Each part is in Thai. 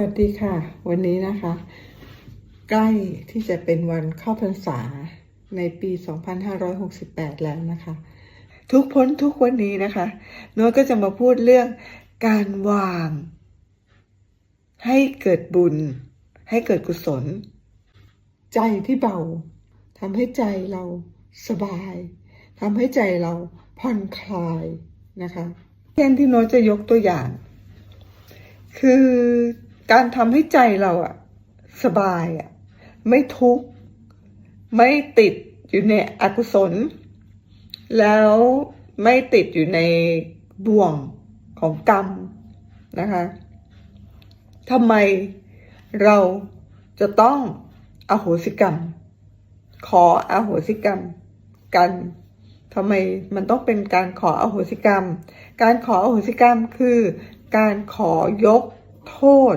วัสดีค่ะ วันนี้นะคะ ใกล้ที่จะเป็นวันเข้าพรรษาในปี 2568 แล้วนะคะ ทุกพ้นทุกวันนี้นะคะโน้ตก็จะมาพูดเรื่องการวาง ให้เกิดบุญ ให้เกิดกุศล ใจที่เบาทำให้ใจเราสบายทำให้ใจเราผ่อนคลายนะคะเช่นที่โน้ตจะยกตัวอย่าง คือ การทำให้ใจเราอะสบายอะไม่ทุกข์ ไม่ติดอยู่ในอกุศล แล้วไม่ติดอยู่ในบ่วงของกรรมนะคะทำไมเราจะต้องอโหสิกรรม ขออโหสิกรรมกันทำไมมันต้องเป็นการขออโหสิกรรม การขออโหสิกรรมคือการขอยกโทษ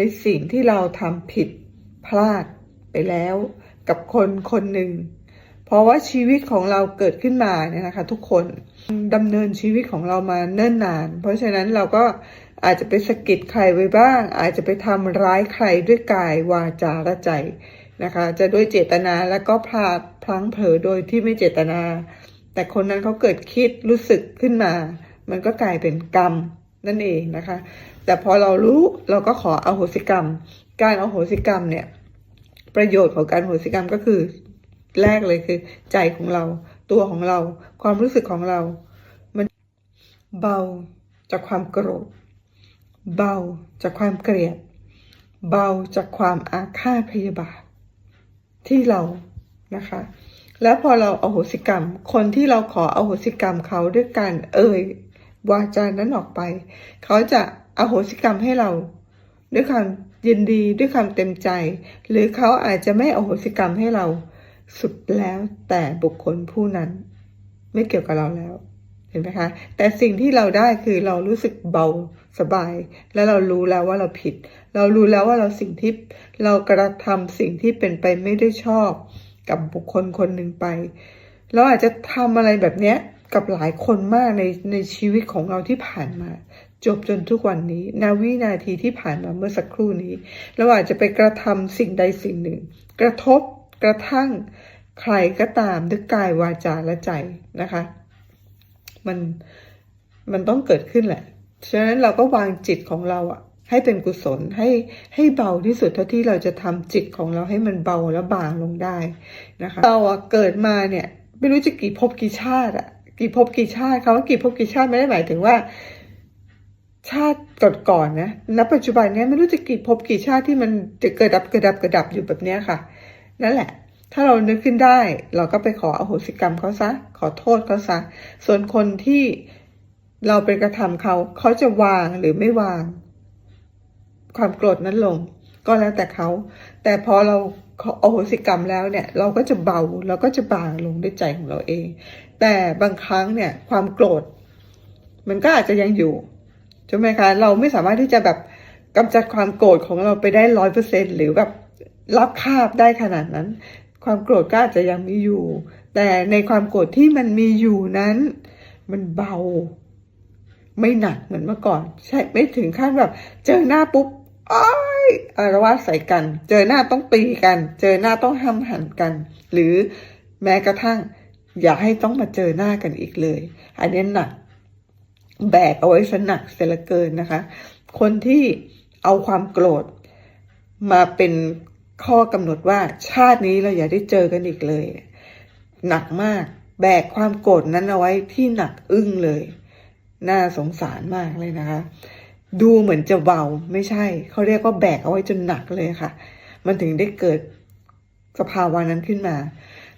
ในสิ่งที่เราทำผิดพลาดไปแล้วกับคนคนหนึ่ง เพราะว่าชีวิตของเราเกิดขึ้นมาเนี่ยนะคะ ทุกคนดำเนินชีวิตของเรามาเนิ่นนาน เพราะฉะนั้นเราก็อาจจะไปสะกิดใครไว้บ้าง อาจจะไปทำร้ายใครด้วยกายวาจาและใจนะคะ จะด้วยเจตนาแล้วก็พลาดพลั้งเผลอโดยที่ไม่เจตนา แต่คนนั้นเขาเกิดคิดรู้สึกขึ้นมา มันก็กลายเป็นกรรม นั่นเองนะคะ แต่พอเรารู้เราก็ขออโหสิกรรม การอโหสิกรรมเนี่ย ประโยชน์ของการอโหสิกรรมก็คือ แรกเลยคือ ใจของเรา ตัวของเรา ความรู้สึกของเรา มันเบาจากความโกรธ เบาจากความเกลียด เบาจากความอาฆาตพยาบาทที่เรานะคะ แล้วพอเราอโหสิกรรม คนที่เราขออโหสิกรรมเขาด้วยการเอ่ย วาจานั้นออกไป เขาจะอโหสิกรรมให้เรา ด้วยความยินดีด้วยความเต็มใจ หรือเขาอาจจะไม่อโหสิกรรมให้เรา สุดแล้วแต่บุคคลผู้นั้น ไม่เกี่ยวกับเราแล้วเห็นไหมคะ แต่สิ่งที่เราได้คือเรารู้สึกเบาสบาย แล้วเรารู้แล้วว่าเราผิด เรารู้แล้วว่าเราสิ่งที่เรากระทำสิ่งที่เป็นไปไม่ได้ชอบ กับบุคคลคนหนึ่งไป เราอาจจะทำอะไรแบบเนี้ย กับหลายคนมากในในชีวิตของเราที่ผ่านมา จบจนทุกวันนี้นาวินาทีที่ผ่านมาเมื่อสักครู่นี้เราอาจจะไปกระทำสิ่งใดสิ่งหนึ่ง กระทบกระทั่งใครก็ตามด้วยกายวาจาและใจนะคะ มันมันต้องเกิดขึ้นแหละ ฉะนั้นเราก็วางจิตของเราอะให้เป็นกุศลให้ให้เบาที่สุดเท่าที่เราจะทำจิตของเราให้มันเบาและบางลงได้นะคะเราอะเกิดมาเนี่ย ไม่รู้จะกี่ภพกี่ชาติอะ กี่ภพกี่ชาติคำว่ากี่ภพกี่ชาติไม่ได้หมายถึงว่า ชาติก่อนๆนะณปัจจุบันเนี้ยไม่รู้จะกี่ภพกี่ชาติที่มันจะเกิดดับเกิดดับเกิดดับอยู่แบบเนี้ยค่ะ นั่นแหละ ถ้าเรานึกขึ้นได้ เราก็ไปขออโหสิกรรมเขาซะ ขอโทษเขาซะ ส่วนคนที่เราไปกระทำเขาเขาจะวางหรือไม่วาง ความโกรธนั้นลง ก็แล้วแต่เขา แต่พอเราขออโหสิกรรมแล้วเนี่ย เราก็จะเบาเราก็จะบางลงด้วยใจของเราเอง แต่บางครั้งเนี่ยความโกรธ มันก็อาจจะยังอยู่ใช่ไหมคะ เราไม่สามารถที่จะแบบกำจัดความโกรธของเราไปได้ร้อยเปอร์เซ็นหรือแบบรับคาบได้ขนาดนั้น ความโกรธก็อาจจะยังมีอยู่ แต่ในความโกรธที่มันมีอยู่นั้น มันเบา ไม่หนักเหมือนเมื่อก่อน ใช่ไม่ถึงขั้นแบบ เจอหน้าปุ๊บอ้ายอารวาสใส่กัน เจอหน้าต้องตีกัน เจอหน้าต้องห้ามหันกัน หรือแม้กระทั่ง อย่าให้ต้องมาเจอหน้ากันอีกเลย อันนี้หนักแบกเอาไว้ซะหนักเสียลือเกินนะคะ คนที่เอาความโกรธ มาเป็นข้อกำหนดว่าชาตินี้เราอย่าได้เจอกันอีกเลย หนักมากแบกความโกรธนั้นเอาไว้ที่หนักอึ้งเลย น่าสงสารมากเลยนะคะ ดูเหมือนจะเบาไม่ใช่ เขาเรียกว่าแบกเอาไว้จนหนักเลยค่ะ มันถึงได้เกิดสภาวะนั้นขึ้นมา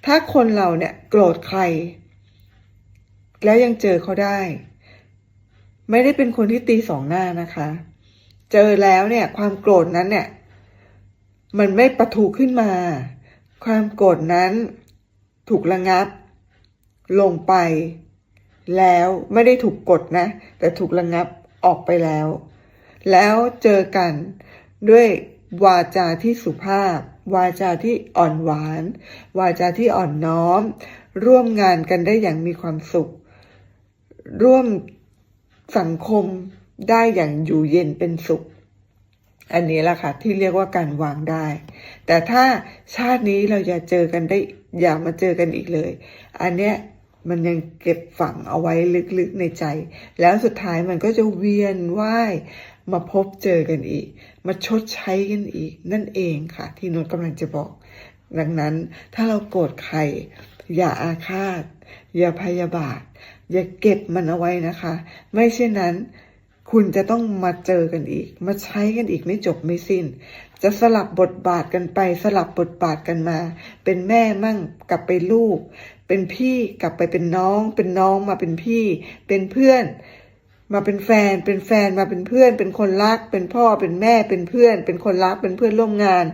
ถ้าคนเราเนี่ยโกรธใคร แล้วยังเจอเขาได้ ไม่ได้เป็นคนที่ตีสองหน้านะคะ เจอแล้วเนี่ย ความโกรธนั้นเนี่ย มันไม่ประทุขึ้นมา ความโกรธนั้นถูกระงับ ลงไป แล้วไม่ได้ถูกกดนะ แต่ถูกระงับออกไปแล้ว แล้วเจอกันด้วย วาจาที่สุภาพ วาจาที่อ่อนหวาน วาจาที่อ่อนน้อม ร่วมงานกันได้อย่างมีความสุข ร่วมสังคมได้อย่างอยู่เย็นเป็นสุข อันนี้แหละค่ะที่เรียกว่าการวางได้ แต่ถ้าชาตินี้เราอย่าเจอกันได้อย่ามาเจอกันอีกเลย อันเนี้ย มันยังเก็บฝังเอาไว้ลึกๆในใจ แล้วสุดท้ายมันก็จะเวียนว่ายมาพบเจอกันอีก มาชดใช้กันอีก นั่นเองค่ะ ที่นนกำลังจะบอก ดังนั้นถ้าเราโกรธใคร อย่าอาฆาต อย่าพยาบาท อย่าเก็บมันเอาไว้นะคะ ไม่เช่นนั้น คุณจะต้องมาเจอกันอีก มาใช้กันอีกไม่จบไม่สิ้น จะสลับบทบาทกันไปสลับบทบาทกันมา เป็นแม่มั่งกลับไปลูก เป็นพี่กลับไปเป็นน้อง เป็นน้องมาเป็นพี่ เป็นเพื่อน มาเป็นแฟน เป็นแฟนมาเป็นเพื่อน เป็นคนรัก เป็นพ่อเป็นแม่เป็นเพื่อน เป็นคนรักเป็นเพื่อนร่วมงาน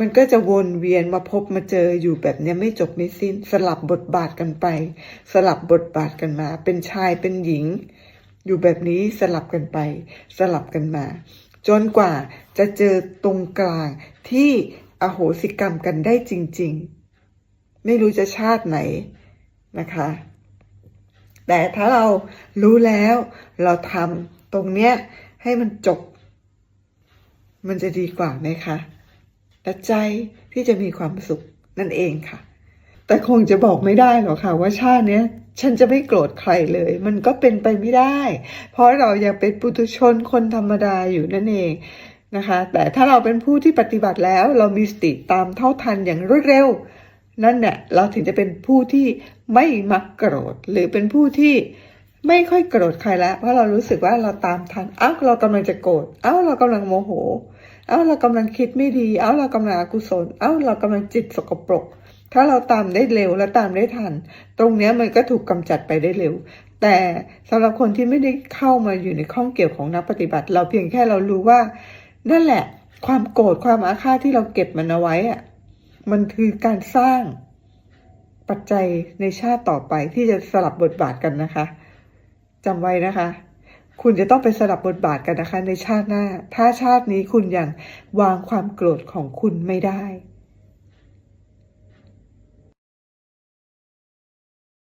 มันก็จะวนเวียนมาพบมาเจออยู่แบบนี้ไม่จบไม่สิ้น สลับบทบาทกันไป สลับบทบาทกันมา เป็นชายเป็นหญิง อยู่แบบนี้สลับกันไป สลับกันมา จนกว่า จะเจอตรงกลางที่อโหสิกรรมกันได้จริง ๆ ไม่รู้จะชาติไหนนะคะ แต่ถ้าเรารู้แล้วเราทำตรงเนี้ยให้มันจบ มันจะดีกว่าไหมคะและใจที่จะมีความสุขนั่นเองค่ะ แต่คงจะบอกไม่ได้หรอกค่ะ ว่าชาติเนี้ยฉันจะไม่โกรธใครเลย มันก็เป็นไปไม่ได้ เพราะเรายังเป็นปุถุชนคนธรรมดาอยู่นั่นเอง นะคะ แต่ถ้าเราเป็นผู้ที่ปฏิบัติแล้ว เรามีสติตามเท่าทันอย่างรวดเร็ว นั่นเนี่ยเราถึงจะเป็นผู้ที่ไม่มักโกรธ หรือเป็นผู้ที่ไม่ค่อยโกรธใครแล้ว เพราะเรารู้สึกว่าเราตามทัน เอ้าเรากำลังจะโกรธ เอ้าเรากำลังโมโห เอ้าเรากำลังคิดไม่ดี เอ้าเรากำลังอกุศล เอ้าเรากำลังจิตสกปรก ถ้าเราตามได้เร็วและตามได้ทัน ตรงเนี้ยมันก็ถูกกำจัดไปได้เร็ว แต่สำหรับคนที่ไม่ได้เข้ามาอยู่ในข้องเกี่ยวของนักปฏิบัติ เราเพียงแค่เรารู้ว่า นั่นแหละ ความโกรธความอาฆาตที่เราเก็บมันเอาไว้อะมันคือการสร้างปัจจัยในชาติต่อไปที่จะสลับบทบาทกันนะคะจำไว้นะคะ คุณจะต้องไปสลับบทบาทกันนะคะ ในชาติหน้า ถ้าชาตินี้คุณยังวางความโกรธของคุณไม่ได้